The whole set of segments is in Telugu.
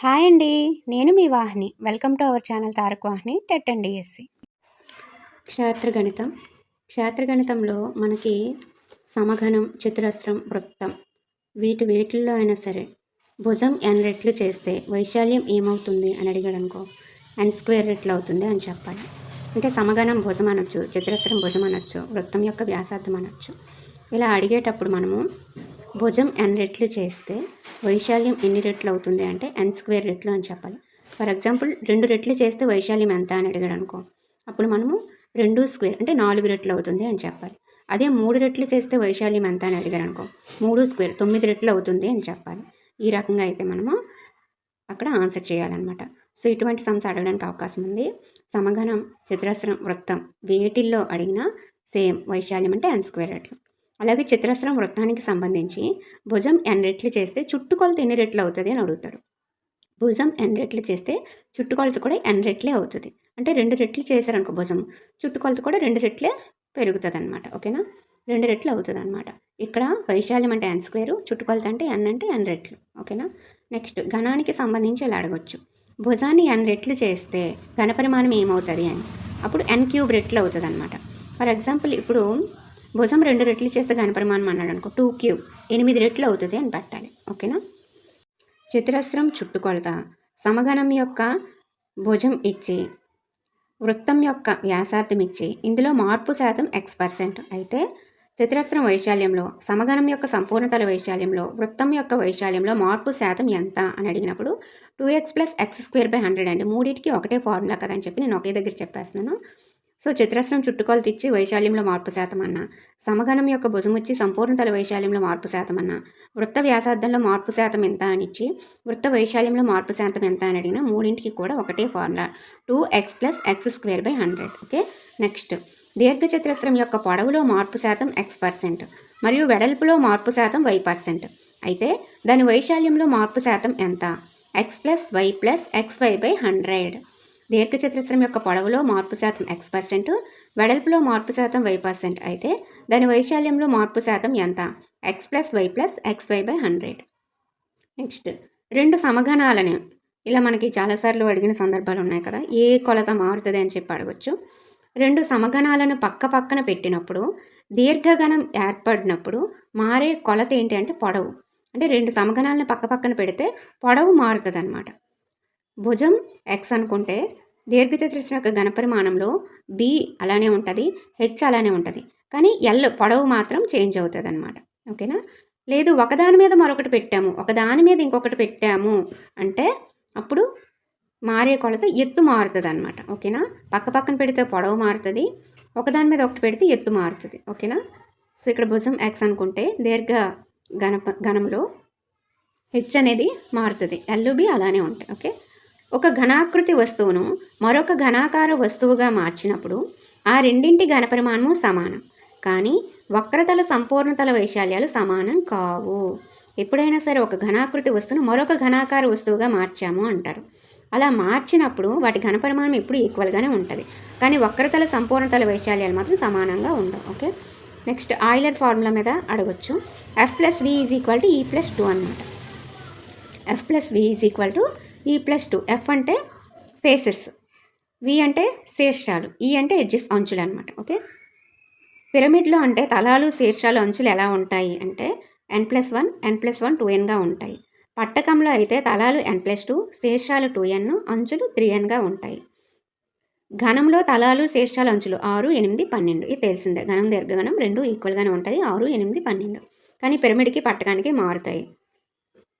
హాయ్ అండి నేను మీ Vahini. Welcome to our channel Tarak Vahini TET and DSC. క్షేత్రగణితం. క్షేత్రగణితంలో మనకి సమఘనం చతురస్రం వృత్తం వీటి వేటిల్లో అయినా సరే భుజం ఎన్ రెట్లు చేస్తే వైశాల్యం ఏమవుతుంది అని అడిగాడు అనుకో ఎన్ స్క్వేర్ రెట్లు అవుతుంది అని చెప్పాలి. అంటే సమగణం భుజం అనొచ్చు చతురస్రం భుజం అనొచ్చు వృత్తం యొక్క వ్యాసార్థం అనొచ్చు. ఇలా అడిగేటప్పుడు మనము భుజం ఎన్ రెట్లు చేస్తే వైశాల్యం ఎన్ని రెట్లు అవుతుంది అంటే ఎన్ స్క్వేర్ రెట్లు అని చెప్పాలి. ఫర్ ఎగ్జాంపుల్ రెండు రెట్లు చేస్తే వైశాల్యం ఎంత అని అడిగాడు అనుకో అప్పుడు మనము రెండు స్క్వేర్ అంటే నాలుగు రెట్లు అవుతుంది అని చెప్పాలి. అదే మూడు రెట్లు చేస్తే వైశాల్యం ఎంత అని అడిగారు అనుకో మూడు స్క్వేర్ తొమ్మిది రెట్లు అవుతుంది అని చెప్పాలి. ఈ రకంగా అయితే మనము అక్కడ ఆన్సర్ చేయాలన్నమాట. సో ఇటువంటి సమస్య అడగడానికి అవకాశం ఉంది. సమగణం చతురస్రం వృత్తం వేటిల్లో అడిగినా సేమ్ వైశాల్యం అంటే ఎన్ స్క్వేర్ రెట్లు. అలాగే చతురస్రం వృత్తానికి సంబంధించి భుజం ఎన్ని రెట్లు చేస్తే చుట్టుకొలత ఎన్ని రెట్లు అవుతుంది అని అడుగుతాడు. భుజం ఎన్ని రెట్లు చేస్తే చుట్టుకొలత కూడా ఎన్ని రెట్లే అవుతుంది. అంటే రెండు రెట్లు చేశారనుకో భుజం చుట్టుకొలత కూడా రెండు రెట్లే పెరుగుతుంది అనమాట ఓకేనా? రెండు రెట్లు అవుతుంది అనమాట ఇక్కడ వైశాల్యం అంటే ఎన్ స్క్వేరు చుట్టుకొలత అంటే ఎన్ అంటే ఎన్ రెట్లు. ఓకేనా? నెక్స్ట్ ఘనానికి సంబంధించి ఇలా అడగొచ్చు. భుజాన్ని ఎన్ రెట్లు చేస్తే ఘనపరిమాణం ఏమవుతుంది అని. అప్పుడు ఎన్ క్యూబ్ రెట్లు అవుతుంది అనమాట ఫర్ ఎగ్జాంపుల్ ఇప్పుడు భుజం రెండు రెట్లు చేస్తే ఘనపరిమాణం అన్నాడు అనుకో టూ క్యూబ్ ఎనిమిది రెట్లు అవుతుంది అని పెట్టాలి. ఓకేనా చతురస్రం చుట్టుకొలత. సమగణం యొక్క భుజం ఇచ్చి వృత్తం యొక్క వ్యాసార్థం ఇచ్చి ఇందులో మార్పు శాతం ఎక్స్ పర్సెంట్ అయితే చతురస్రం వైశాల్యంలో సమగణం యొక్క సంపూర్ణతల వైశాల్యంలో వృత్తం యొక్క వైశాల్యంలో మార్పు శాతం ఎంత అని అడిగినప్పుడు two X plus X square by hundred అండి. మూడింటికి ఒకటే ఫార్ములా కదా అని చెప్పి నేను ఒకే దగ్గర చెప్పేస్తున్నాను. సో చిత్రస్రం చుట్టుకొలత ఇచ్చి వైశాల్యంలో మార్పు శాతం అన్న సమగణం యొక్క భుజముచ్చి సంపూర్ణతల వైశాల్యంలో మార్పు శాతం అన్న వృత్త వ్యాసార్థంలో మార్పు శాతం ఎంత అని ఇచ్చి వృత్త వైశాల్యంలో మార్పు శాతం ఎంత అని అడిగిన మూడింటికి కూడా ఒకటే formula. Two X plus X square by hundred. Okay? Next. దీర్ఘచతురస్రం యొక్క పొడవులో మార్పు శాతం ఎక్స్ పర్సెంట్. మరియు వెడల్పులో మార్పు శాతం వై పర్సెంట్. అయితే దాని వైశాల్యంలో మార్పు శాతం ఎంత? X plus Y plus X Y by hundred. దీర్ఘచతురస్రం యొక్క పొడవులో మార్పు శాతం ఎక్స్ పర్సెంట్ వెడల్పులో మార్పు శాతం వై పర్సెంట్ అయితే దాని వైశాల్యంలో మార్పు శాతం ఎంత? X plus Y plus X Y by hundred next రెండు సమగణాలని. ఇలా మనకి చాలాసార్లు అడిగిన సందర్భాలు ఉన్నాయి కదా. ఏ కొలత మారుతుంది అని చెప్పి అడగచ్చు. రెండు సమగణాలను పక్క పక్కన పెట్టినప్పుడు దీర్ఘగణం ఏర్పడినప్పుడు మారే కొలత ఏంటి అంటే పొడవు. అంటే రెండు సమగణాలను పక్క పక్కన పెడితే పొడవు మారుతుంది అనమాట భుజం ఎక్స్ అనుకుంటే దీర్ఘచతురస్రం ఘనపరిమాణంలో బి అలానే ఉంటుంది హెచ్ అలానే ఉంటుంది. కానీ ఎల్ పొడవు మాత్రం చేంజ్ అవుతుంది అనమాట ఓకేనా? లేదు ఒకదాని మీద మరొకటి పెట్టాము. ఒకదాని మీద ఇంకొకటి పెట్టాము అంటే అప్పుడు మారే కొలత ఎత్తు మారుతుంది అనమాట ఓకేనా? పక్క పక్కన పెడితే పొడవు మారుతుంది ఒకదాని మీద ఒకటి పెడితే ఎత్తు మారుతుంది. ఓకేనా? సో ఇక్కడ భుజం ఎక్స్ అనుకుంటే దీర్ఘ గణప గణంలో హెచ్ అనేది మారుతుంది. ఎల్లుబి అలానే ఉంటాయి. ఓకే? ఒక ఘనాకృతి వస్తువును మరొక ఘనాకార వస్తువుగా మార్చినప్పుడు ఆ రెండింటి ఘనపరిమాణము సమానం. కానీ వక్రతల సంపూర్ణతల వైశాల్యాలు సమానం కావు. ఎప్పుడైనా సరే ఒక ఘనాకృతి వస్తువును మరొక ఘనాకార వస్తువుగా మార్చాము అంటారు. అలా మార్చినప్పుడు వాటి ఘనపరిమాణం ఎప్పుడు ఈక్వల్గానే ఉంటుంది. కానీ వక్రతల సంపూర్ణతల వైశాల్యాలు మాత్రం సమానంగా ఉండవు ఓకే? నెక్స్ట్ ఆయిలర్ ఫార్ములా మీద అడగొచ్చు. F plus V is equal to E plus two అనమాట F plus V is equal to E plus two F అంటే ఫేసెస్ వి అంటే శీర్షాలు ఈ అంటే ఎడ్జెస్ అంచులు అనమాట ఓకే? పిరమిడ్లో అంటే తలాలు శీర్షాలు అంచులు ఎలా ఉంటాయి అంటే N plus one N plus one two ఎన్గా ఉంటాయి. పట్టకంలో అయితే తలాలు ఎన్ ప్లస్ టూ శీర్షాలు టూ ఎన్ అంచులు త్రీ ఎన్గా ఉంటాయి. ఘనంలో తలాలు శీర్షాలు అంచులు ఆరు ఎనిమిది పన్నెండు ఇది తెలిసిందే. ఘనం దీర్ఘఘనం రెండు ఈక్వల్గానే ఉంటుంది ఆరు ఎనిమిది పన్నెండు. కానీ పిరమిడ్కి పట్టకానికి మారుతాయి.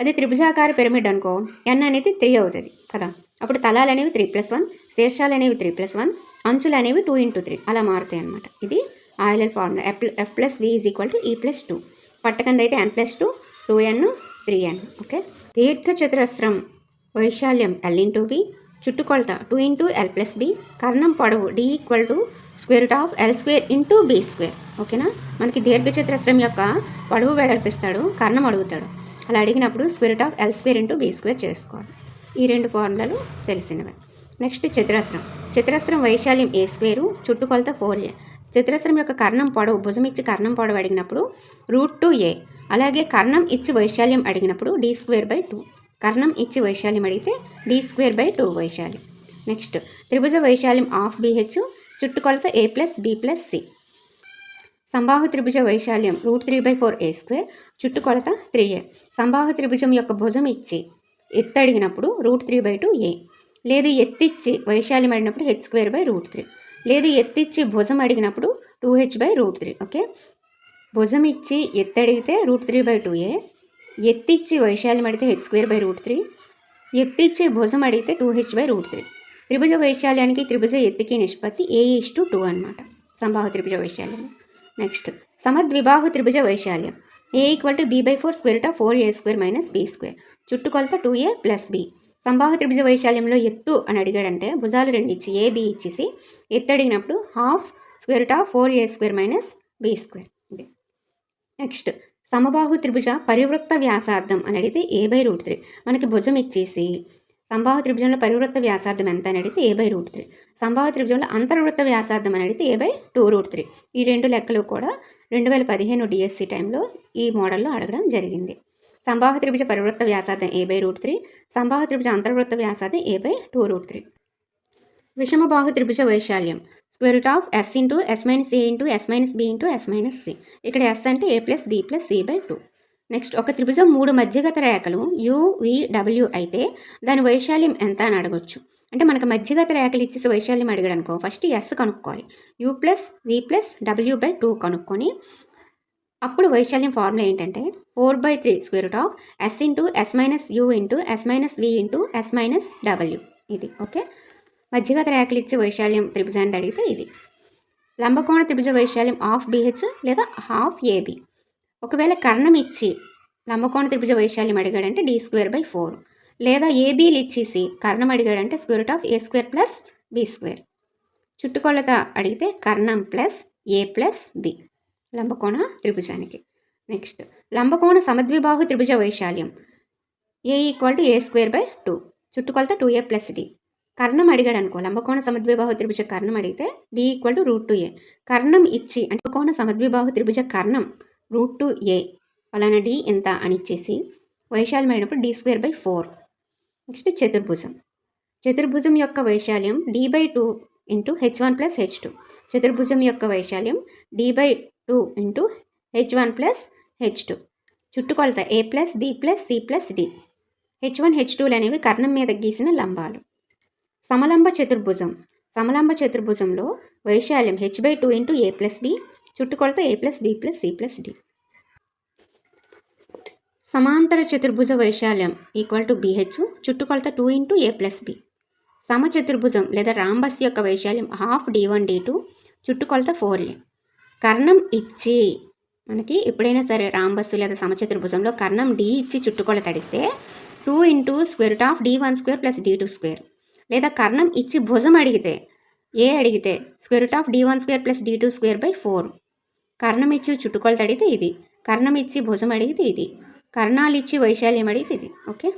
అది త్రిభుజాకార పిరమిడ్ అనుకో. ఎన్ అనేది త్రీ అవుతుంది. కదా? అప్పుడు తలాలు అనేవి త్రీ ప్లస్ వన్ శీర్షాలు అనేవి త్రీ ప్లస్ వన్ అంచులు అనేవి టూ ఇంటూ త్రీ. అలా మారుతాయి అనమాట ఇది Euler formula. F F plus V is equal to E plus two. పట్టకంది అయితే N plus two two N three N. Okay? దీర్ఘ చతురస్రం వైశాల్యం ఎల్ ఇంటూ బి చుట్టుకొలత two into L plus B కర్ణం పొడవు D equal to square root of L square into B square. ఓకేనా? మనకి దీర్ఘ చతురస్రం యొక్క పొడవు వెడల్పిస్తాడు కర్ణం అడుగుతాడు. అలా అడిగినప్పుడు square of L square into B square చేసుకోవాలి. ఈ రెండు ఫార్ములాలు తెలిసినవి. నెక్స్ట్ చతురస్రం. చతురస్రం వైశాల్యం ఏ స్క్వేరు చుట్టుకొలత ఫోర్ ఏ చతురస్రం యొక్క కర్ణం పొడవు భుజం ఇచ్చి కర్ణం పొడవు అడిగినప్పుడు రూట్ టూ ఏ అలాగే కర్ణం ఇచ్చి వైశాల్యం అడిగినప్పుడు డి స్క్వేర్ బై టూ కర్ణం ఇచ్చి వైశాల్యం అడిగితే డి స్క్వేర్ బై టూ వైశాల్యం. నెక్స్ట్ త్రిభుజ వైశాల్యం ఆఫ్ బీహెచ్ చుట్టుకొలత A plus B plus C సంబాహు త్రిభుజ వైశాల్యం root three by four A square చుట్టుకొలత త్రీ ఏ. సంబాహు త్రిభుజం యొక్క భుజం ఇచ్చి ఎత్తడిగినప్పుడు root three by two A. లేదు ఎత్తిచ్చి వైశాల్యం అడిగినప్పుడు H square by root three. లేదు ఎత్తిచ్చి భుజం అడిగినప్పుడు two H by root three okay? భుజం ఇచ్చి ఎత్తడిగితే root three by two A. ఎత్తిచ్చి వైశాల్యం అడిగితే H square by root three. ఎత్తిచ్చి భుజం అడిగితే two H by root three. త్రిభుజ వైశాల్యానికి త్రిభుజ ఎత్తికి నిష్పత్తి ఏ ఇస్ టు టూ అనమాట సంభావ త్రిభుజ వైశాల్యం. నెక్స్ట్. సమద్విబాహు త్రిభుజ వైశాల్యం. A equal to B by four square of four A square minus B square చుట్టుకొలత టూ ఏ ప్లస్ బి సంబాహు త్రిభుజ వైశాల్యంలో ఎత్తు అని అడిగాడంటే భుజాలు రెండు ఇచ్చి ఏ బి ఇచ్చేసి ఎత్తు అడిగినప్పుడు half square of four A square minus B square ఇది నెక్స్ట్ సమబాహు త్రిభుజ పరివృత్త వ్యాసార్థం అని అడిగితే ఏ బై రూట్ త్రీ మనకి భుజం ఇచ్చేసి సంబాహు త్రిభుజంలో పరివృత్త వ్యాసార్థం ఎంత అని అడిగితే ఏ బై రూట్ త్రీ సంభావ త్రిభుజంలో అంతర్వృత్త వ్యాసార్థం అని అడిగితే A by two root three ఈ రెండు లెక్కలు కూడా రెండు వేల పదిహేను డిఎస్సి టైంలో ఈ మోడల్లో అడగడం జరిగింది. సంభావ త్రిభుజ పరివృత్త వ్యాసార్థం ఏ బై రూట్ త్రీ సంభావ త్రిభుజ అంతర్వృత్త వ్యాసార్థం A by two root three విషమబాహు త్రిభుజ వైశాల్యం square root of S into S minus A into S minus B into S minus C ఇక్కడ ఎస్ అంటే A plus B plus C by two next ఒక త్రిభుజం మూడు మధ్యగత రేఖలు యూవిడబ్ల్యూ డబ్ల్యూ అయితే దాని వైశాల్యం ఎంత అని అడగొచ్చు. అంటే మనకు మధ్యగత రేఖలు ఇచ్చేసి వైశాల్యం అడిగాడు అనుకో ఫస్ట్ ఎస్ కనుక్కోవాలి. U plus V plus W by two కనుక్కొని అప్పుడు వైశాల్యం ఫార్ములా ఏంటంటే four by three square root of S into S minus U into S minus V into S minus W ఇది ఓకే మధ్యగత రేఖలు ఇచ్చే వైశాల్యం త్రిభుజాన్ని అడిగితే ఇది. లంబకోణ త్రిభుజ వైశాల్యం హాఫ్ బిహెచ్ లేదా హాఫ్ ఏబి ఒకవేళ కర్ణం ఇచ్చి లంబకోణ త్రిభుజ వైశాల్యం అడిగాడంటే డి స్క్వేర్ బై ఫోర్ లేదా ఏబీలు ఇచ్చేసి కర్ణం అడిగాడంటే square root of A square plus B square చుట్టుకొలత అడిగితే కర్ణం ప్లస్ ఏ ప్లస్ బి లంబకోణ త్రిభుజానికి. నెక్స్ట్ లంబకోణ సమద్విబాహు త్రిభుజ వైశాల్యం. A equal to A square by two చుట్టుకొలత టూ ఏ ప్లస్ డి కర్ణం అడిగాడు అనుకో లంబకోణ సమద్విబాహు త్రిభుజ కర్ణం అడిగితే D equal to root two A కర్ణం ఇచ్చి అంటే కోణ సమద్విబాహు త్రిభుజ కర్ణం రూట్ టూ ఏ ఫలానా డి ఎంత అని ఇచ్చేసి వైశాల్యం అయినప్పుడు D square by four next చతుర్భుజం. చతుర్భుజం యొక్క వైశాల్యం D by two into H one plus H two. చతుర్భుజం యొక్క వైశాల్యం D by two into H one plus H two. చుట్టుకొలత A plus D plus C plus D H one H tool అనేవి కర్ణం మీద గీసిన లంబాలు. సమలంబ చతుర్భుజం. సమలంబ చతుర్భుజంలో వైశాల్యం H by two into A plus B చుట్టుకొలత A plus B plus C plus D సమాంతర చతుర్భుజ వైశాల్యం ఈక్వల్ టు బిహెచ్ చుట్టుకొలత two into A plus B సమచతుర్భుజం లేదా రాంబస్ యొక్క వైశాల్యం half D one D two చుట్టుకొలత ఫోర్ ఏ కర్ణం ఇచ్చి మనకి ఎప్పుడైనా సరే రాంబస్సు లేదా సమచతుర్భుజంలో కర్ణం డి ఇచ్చి చుట్టుకొలత అడిగితే two into square root of D one square plus D two square లేదా కర్ణం ఇచ్చి భుజం అడిగితే ఏ అడిగితే square root of D one square plus D two square by four కర్ణం ఇచ్చి చుట్టుకొలత అడిగితే ఇది. కర్ణం ఇచ్చి భుజం అడిగితే ఇది. కర్ణాలు వైశాల్యం అడిగితే ఇది ఓకే?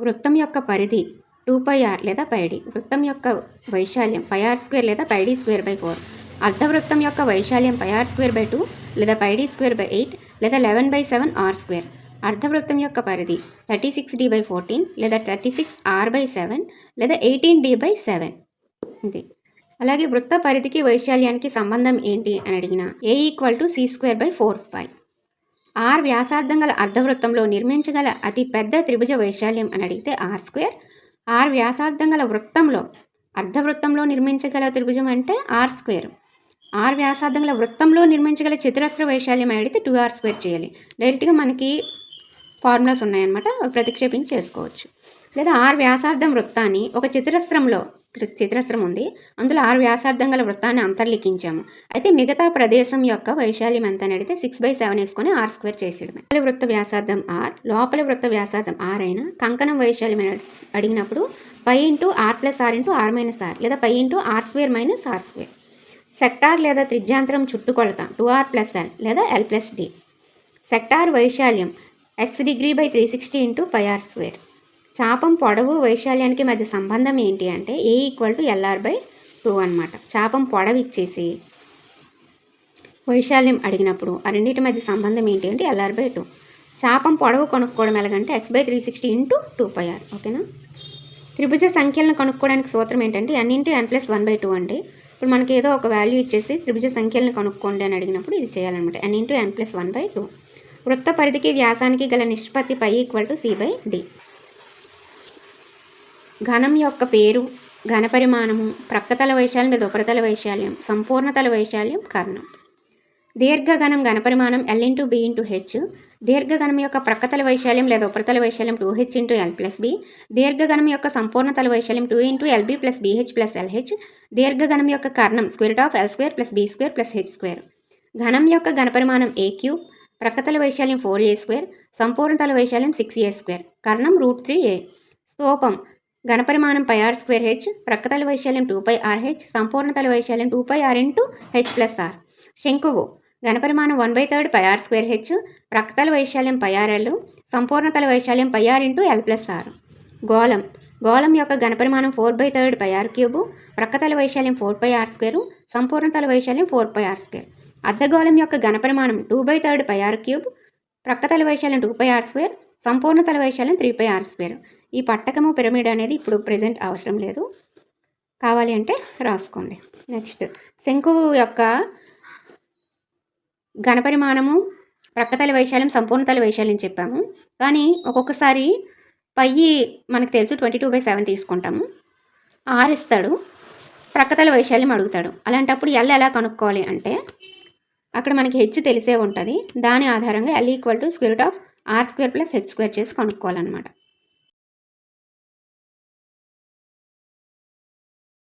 వృత్తం యొక్క పరిధి టూ పై ఆర్ లేదా పైడి వృత్తం యొక్క వైశాల్యం పై ఆర్ స్క్వేర్ లేదా pi D square by four. అర్ధవృత్తం యొక్క వైశాల్యం pi R square by two లేదా pi D square by eight లేదా eleven by seven R square. అర్ధవృత్తం యొక్క పరిధి thirty six D by fourteen లేదా thirty six R by seven లేదా ఎయిటీన్ డి బై సెవెన్. ఇది. అలాగే వృత్త పరిధికి వైశాల్యానికి సంబంధం ఏంటి అని అడిగిన? A equal to C square by four five R వ్యాసార్థం గల అర్ధవృత్తంలో నిర్మించగల అతి పెద్ద త్రిభుజ వైశాల్యం అని అడిగితే ఆర్ స్క్వేర్. ఆర్ వ్యాసార్థం గల వృత్తంలో అర్ధవృత్తంలో నిర్మించగల త్రిభుజం అంటే ఆర్ స్క్వేర్. ఆర్ వ్యాసార్థం గల వృత్తంలో నిర్మించగల చతురస్ర వైశాల్యం అని అడిగితే టూ ఆర్ స్క్వేర్ చేయాలి. డైరెక్ట్గా మనకి ఫార్ములాస్ ఉన్నాయన్నమాట ప్రతిక్షేపించి చేసుకోవచ్చు. లేదా ఆర్ వ్యాసార్థం వృత్తాన్ని ఒక చతురస్రంలో చతురస్రం ఉంది. అందులో ఆరు వ్యాసార్థం గల వృత్తాన్ని అంతర్లిఖించాము. అయితే మిగతా ప్రదేశం యొక్క వైశాల్యం ఎంత అని అడిగితే సిక్స్ బై సెవెన్ వేసుకొని ఆర్ స్క్వేర్ చేసేయడమే. లోపలి వృత్త వ్యాసార్థం ఆర్ లోపల వృత్త వ్యాసార్థం ఆర్ అయినా కంకణం వైశాల్యం అడిగినప్పుడు pi into R plus R into R minus R లేదా pi into R square minus R square sector లేదా త్రిజ్యాంతరం చుట్టుకొలత టూ ఆర్ ప్లస్ ఎల్ లేదా ఎల్ ప్లస్ డి సెక్టార్ వైశాల్యం X degree by three sixty into pi R square చాపం పొడవు వైశాల్యానికి మధ్య సంబంధం ఏంటి అంటే A equal to LR by two అనమాట చాపం పొడవు ఇచ్చేసి వైశాల్యం అడిగినప్పుడు ఆ రెండింటి మధ్య సంబంధం ఏంటి అంటే ఎల్ఆర్ బై టూ చాపం పొడవు కనుక్కోవడం ఎలాగంటే X by three sixty into two pi R ఓకేనా త్రిభుజ సంఖ్యలను కనుక్కోవడానికి సూత్రం ఏంటంటే N into N plus one by two అండి. ఇప్పుడు మనకి ఏదో ఒక వాల్యూ ఇచ్చేసి త్రిభుజ సంఖ్యలను కనుక్కోండి అని అడిగినప్పుడు ఇది చేయాలన్నమాట. N into N plus one by two వృత్త పరిధికి వ్యాసానికి గల నిష్పత్తి pi equal to C by D ఘనం యొక్క పేరు ఘనపరిమాణము ప్రక్కతల వైశాల్యం లేదా ఉపరితల వైశాల్యం సంపూర్ణతల వైశాల్యం కర్ణం. దీర్ఘగణం ఘనపరిమాణం L into B into H దీర్ఘగణం యొక్క ప్రక్కతల వైశాల్యం లేదా ఉపరితల వైశాల్యం two H into L plus B దీర్ఘగణం యొక్క సంపూర్ణతల వైశాల్యం two into LB plus BH plus LH దీర్ఘగణం యొక్క కర్ణం square of L square plus B square plus H square ఘనం యొక్క ఘనపరిమాణం ఏ క్యూబ్ ప్రక్కతల వైశాల్యం ఫోర్ ఏ స్క్వేర్ సంపూర్ణతల వైశాల్యం సిక్స్ ఏ స్క్వేర్ కర్ణం రూట్ త్రీ ఏ స్తూపం ఘనపరిమాణం పై ఆర్ స్క్వేర్ హెచ్ ప్రక్కతల వైశాల్యం టూ పై ఆర్ హెచ్ సంపూర్ణతల వైశాల్యం two pi R into H plus R శంకువు ఘనపరిమాణం one by third pi R square H ప్రక్కతల వైశాల్యం పై ఆర్ ఎల్ సంపూర్ణతల వైశాల్యం pi R into L plus R గోళం గోళం యొక్క ఘనపరిమాణం four by third pi R cube ప్రక్కతల వైశాల్యం ఫోర్ పై ఆర్ స్క్వేరు సంపూర్ణతల వైశాల్యం ఫోర్ పై ఆర్ స్క్వేర్ అర్ధగోళం యొక్క ఘనపరిమాణం two by third pi R cube ప్రక్కతల వైశాల్యం టూ పై ఆర్ స్క్వేర్ సంపూర్ణ తల వైశాల్యం త్రీ పై ఆర్ స్క్వేర్ ఈ పట్టకము పిరమిడ్ అనేది ఇప్పుడు ప్రజెంట్ అవసరం లేదు. కావాలి అంటే రాసుకోండి. నెక్స్ట్ శంకు యొక్క ఘనపరిమాణము ప్రక్కతల వైశాల్యం సంపూర్ణతల వైశాల్యం చెప్పాము. కానీ ఒక్కొక్కసారి పై మనకు తెలుసు ట్వంటీ టూ బై సెవెన్ తీసుకుంటాము. ఆర్ ఇస్తాడు. ప్రక్కతల వైశాల్యం అడుగుతాడు. అలాంటప్పుడు ఎల్ ఎలా కనుక్కోవాలి అంటే అక్కడ మనకి హెచ్ తెలిసే ఉంటుంది. దాని ఆధారంగా L equal to square of R square plus H square చేసి కనుక్కోవాలన్నమాట.